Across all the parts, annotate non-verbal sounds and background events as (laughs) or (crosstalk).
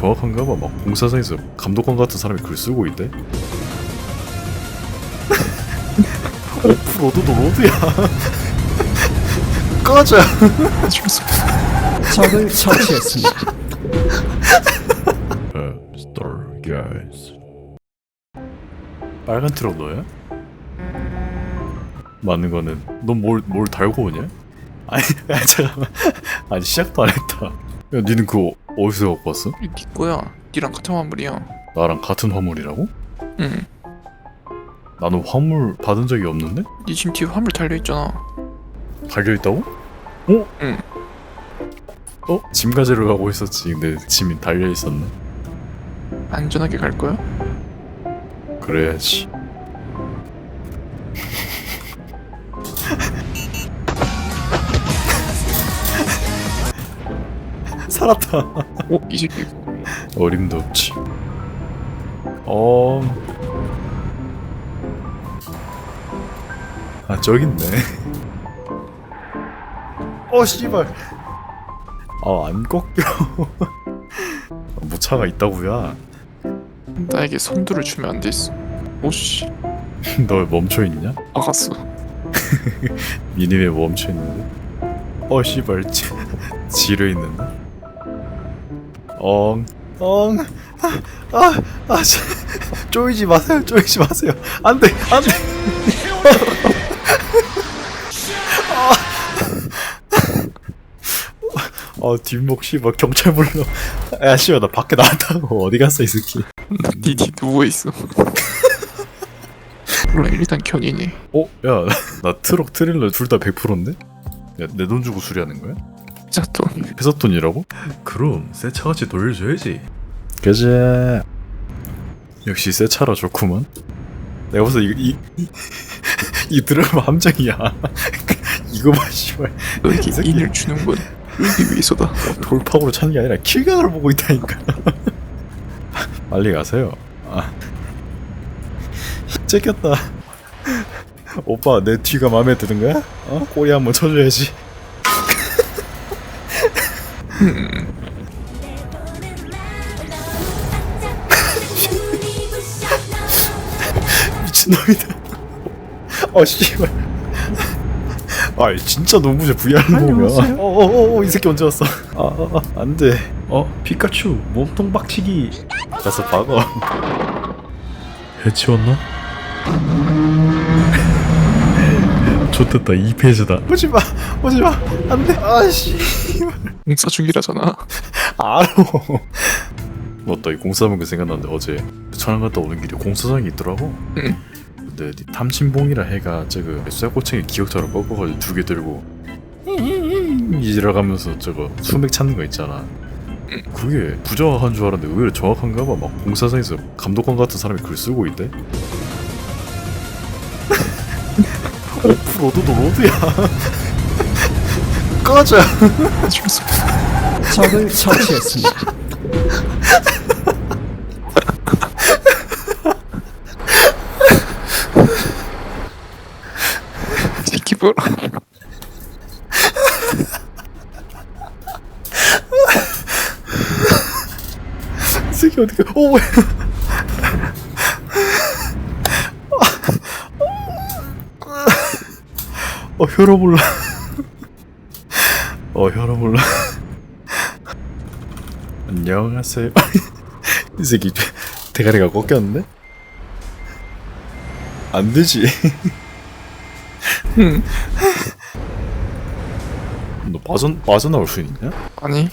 정확한가 봐. 막 공사장에서 감독관 같은 사람이 글 쓰고 있대. (laughs) 5%도 로드야. (laughs) 꺼져. 적을 처치했습니다. 빨간 트럭 너야? 맞는 거는 넌뭘뭘 달고 오냐? 아니, (laughs) 아니 잠깐만. 아니 시작도 안 했다. 야, 니는 그거 어디서 갖고 왔어? 네 거야. 니랑 같은 화물이야. 나랑 같은 화물이라고? 응. 나는 화물 받은 적이 없는데? 니 지금 뒤에 화물 달려 있잖아. 달려 있다고? 어? 응. 어? 짐 가지러 가고 있었지. 근데 짐이 달려 있었네. 안전하게 갈 거야? 그래야지. 살았다. 어? 이 새끼 어림도 없지. 어. 아 저기 있네. 어 씨발. 아 안 꺾여. 무차가 있다고야. 나에게 선두를 주면 안 됐어. 오씨 (laughs) 너 멈춰 있냐? 막았어. 미니맵 멈춰 있는데. 어 씨발 지, 지려 있는데. 엉 엉. 아 아 아, 씨. 쪼이지 마세요. 쪼이지 마세요. 안 돼 안 돼. 아 뒷목 씨발 경찰 불러. 야 씨발 나 밖에 나왔다고 어디 갔어 이 새끼. 니니 누워 있어. 몰라 일단 견이네. 어? 야 나 트럭 트릴러 둘 다 100%인데? 야 내 돈 주고 수리하는 거야? 짜또 회사 돈이라고? 그럼 새 차같이 돌려줘야지. 그제 역시 새 차라 좋구만. 내가 벌써 이, 이, 이, (laughs) 이 드라마 함정이야. (laughs) 이거 봐 씨발. 너에게 이 새끼. 인을 주는 건 의기 위해서다. 돌파구로 차는 게 아니라 킬각을 보고 있다니까. (laughs) 빨리 가세요. 아. 째꼈다. 오빠 내 뒤가 마음에 드는 거야? 어? 꼬리 한번 쳐줘야지 (laughs) 미친놈이다. 어 씨발. 아 진짜 너무 제 VR 보면. 어어어 이 새끼 언제 왔어? 아, 아, 아 안돼. 어 피카츄 몸통 박치기. 가서 박어. 해치웠나? 좋됐다 2페이지다. 오지마 오지마 안돼. 아씨. 공사 중이라잖아. 알어. 맞다 이 공사하면 그 생각났는데 어제 천안 갔다 오는 길에 공사장이 있더라고. 응. 근데 니 탐침봉이라 해가 저거 쇠꼬챙이 기억자로 꺾어가지고 두 개 들고 이지라가면서 저거 수맥 찾는 거 있잖아. 그게 부정확한 줄 알았는데 의외로 정확한가 봐. 막 공사장에서 감독관 같은 사람이 글 쓰고 있대. 5%도 로드야. (laughs) 꺼져. 적을 처치했습니다. 새끼 뭐라. 이 새끼 어디가? 어 뭐야? 어 혈압 올라. (laughs) 어 혈압 올라. (laughs) 안녕하세요. (laughs) 이 새끼 대가리가 꺾였는데? 안 되지. 응. 너 빠져 빠져나올 수 있냐? 아니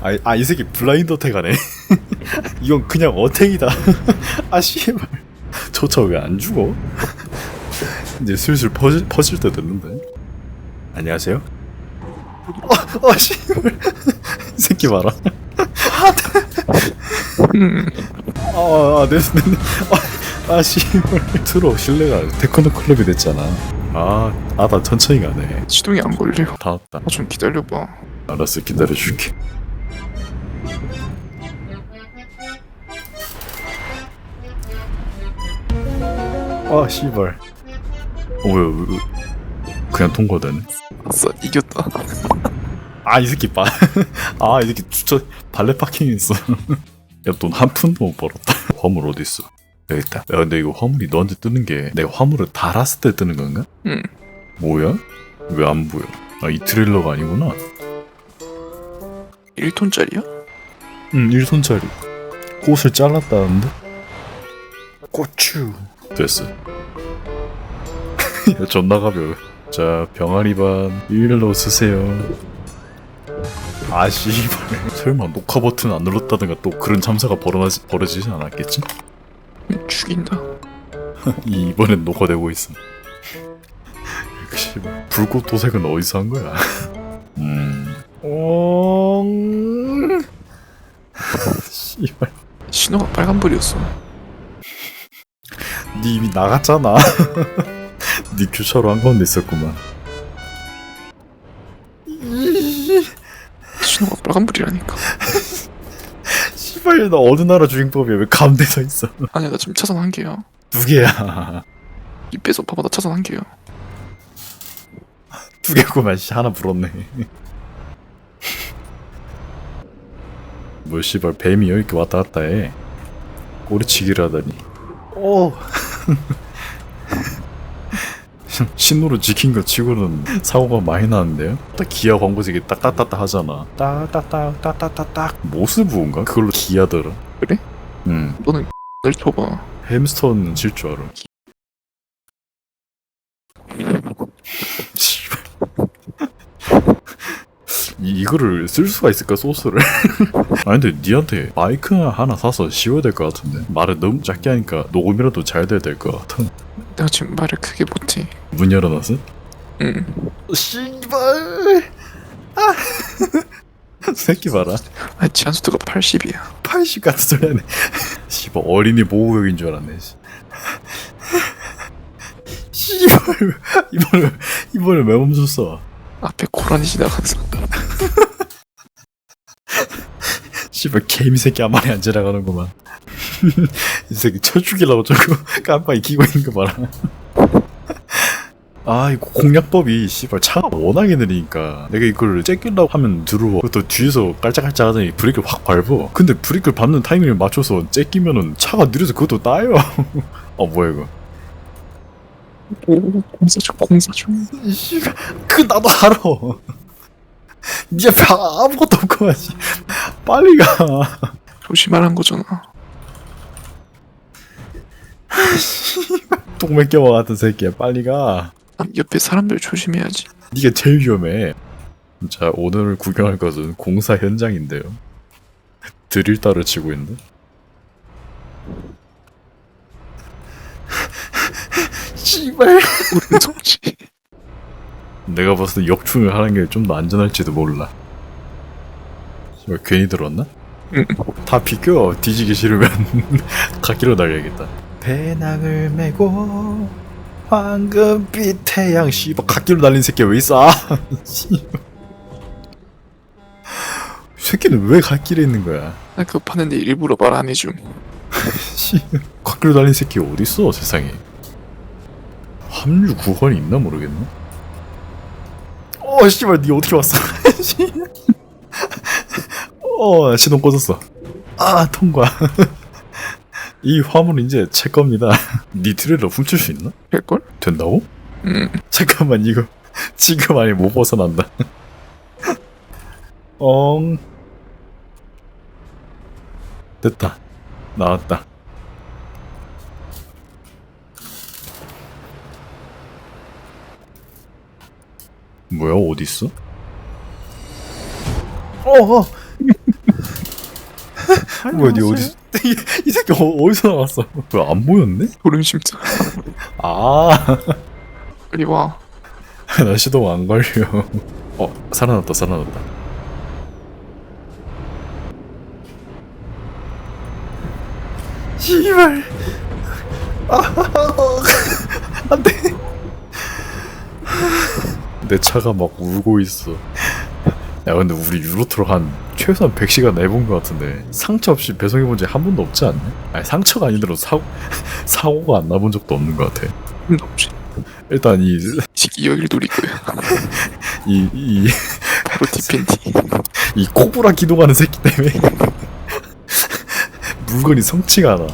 아, 아, 이 새끼 블라인드 어택하네. 이건 그냥 어택이다. 아, 씨발. 저차 왜 안 죽어? 이제 슬슬 퍼질, 퍼질 때 됐는데. 안녕하세요? 어, 어. 이 (laughs) 새끼 봐라. 음. 아, 아, 내, 내, 아, 아, 씨발. 트럭 실내가 테크노 클럽이 됐잖아. 아, 아, 나 천천히 가네. 시동이 안 걸려. 다 왔다. 아, 좀 기다려봐. 알았어, 기다려줄게. 아, 씨발. 어, 왜, 왜, 왜. 그냥 통과되네. 아싸 이겼다. 아, 이 새끼 봐. (laughs) 아, 이 새끼 주차, 발레 파킹 있어. (laughs) 야, 돈 한 푼도 못 벌었다. (laughs) 화물 어디 있어? 여기 있다. 야, 근데 이거 화물이 너한테 뜨는 게 내가 화물을 달았을 때 뜨는 건가? 응. 뭐야? 왜 안 보여? 아, 이 트레일러가 아니구나. 1톤짜리야? 응, 1손짜리. 꽃을 잘랐다는데? 고추. 됐어. 야, (laughs) 존나 가벼워. 자, 병아리 반 일로 쓰세요. 아, 씨발. (laughs) 설마 녹화 버튼 안 눌렀다든가 또 그런 참사가 벌어지, 벌어지진 않았겠지? 응, (laughs) 죽인다. 이- 이번엔 녹화되고 있음. 씨발. 불꽃 도색은 어디서 한 거야? 음. 옹. 씨발. 신호가 빨간불이었어. 니 이미 나갔잖아. 니 교차로 한 가운데 있었구만. 신호가 빨간불이라니까. (laughs) 씨발 나 어느 나라 주인법이야 왜 가운데 서 있어? (laughs) 아니야, 나 지금 차선 한 개야. 두 개야. 이 빼서 봐봐, 나 차선 한 개야. (laughs) 두 개구만 씨 하나 불었네. 뭐 씨발 뱀이 이렇게 왔다 갔다 해. 꼬리치기를 하다니. 오. (laughs) 신호를 지킨 거 치고는 사고가 많이 나는데요? 딱 기아 광고색이 딱딱딱딱 하잖아. 딱딱딱 딱딱딱딱 모스부인가? 그걸로 기아더라. 그래? 응. 너는 널 쳐봐. 햄스터는 질 줄 알아. (laughs) 이, 이거를 쓸 수가 있을까 소스를? (laughs) 아니 근데 니한테 마이크 하나 사서 씌워야 될 것 같은데 말을 너무 작게 하니까 녹음이라도 잘 돼야 될 것 같아 내가 지금 말을 크게 못해. 문 열어놨어? 응. 씨발 아 (laughs) 새끼 봐라 아니, 지한수도가 80이야. 80 같은 소리 하네 씨발 어린이 보호구역인 줄 알았네 씨. 씨발 이번에 이번에 왜 멈췄어 앞에 고라니 지나가서. 씨발 개미 새끼 한 마리 안 지나가는구만 (laughs) 이 새끼 쳐 죽이려고 저거 (laughs) 깜빡이 키고 있는 거 봐라. (laughs) 아 이거 공략법이 씨발 차가 워낙에 느리니까. 내가 이걸 째끼려고 하면 들어와 그것도 뒤에서 깔짝깔짝 하더니 브레이크를 확 밟어. 근데 브레이크를 밟는 타이밍을 맞춰서 째끼면은 차가 느려서 그것도 따요. 어 뭐야 이거? 오, 공사 중, 공사 중. 씨발 그 나도 알아. 니 앞에 아무것도 없구만 씨. 빨리 가. 조심하란 거잖아. (laughs) 똥맥겨와 같은 새끼야 빨리 가남 옆에 사람들 조심해야지. 니가 제일 위험해 자 오늘 구경할 것은 공사 현장인데요 드릴 따를 치고 있는데 (laughs) 씨발 우리 정치. 내가 봤을 때 역충을 하는 게 좀 더 안전할지도 몰라 씨발 괜히 들었나? 응. 다 비껴 뒤지기 싫으면 (laughs) 갓길로 달려야겠다 배낭을 메고 황금빛 태양 씨발 갓길로 달린 새끼 왜 있어. (laughs) 새끼는 왜 갓길에 있는 거야? 나 그거 파는데 일부러 말 안 해줌. 씨 갓길로 달린 새끼 어딨어 세상에? 합류 구간이 있나 모르겠네. 어 씨발 니 어떻게 왔어? (laughs) 씨. 어 시동 꺼졌어. 아 통과 (laughs) 이 화물 이제 제 겁니다 (laughs) 니 트레일러 훔칠 수 있나? 할걸? 된다고? 응. (laughs) 잠깐만 이거 (laughs) 지금 안에 못 벗어난다 엉 됐다 나왔다 뭐야 어딨어? 어어 뭐야 니 어디 이, 이 새끼 어, 어디서 나왔어 왜 안 보였네? 소름 심자. (laughs) 아 빨리 와. (laughs) 나 시동 안 걸려. 어, 살아났다, 살아났다. 씨발. 아, 안 돼. 내 차가 막 울고 있어. 야, 근데 우리 유로트로 한 최소한 100시간 내본 것 같은데 상처 없이 배송해본 지한 번도 없지 않냐? 아니 상처가 아니더라도 사고, (laughs) 사고가 안 나본 적도 없는 것 같아. 없지. 일단 이, 이 새끼 여길 노릴 거야. 이, 이, 바로 디펜티. 이 코브라 기동하는 새끼 때문에 (laughs) 물건이 성치가 않아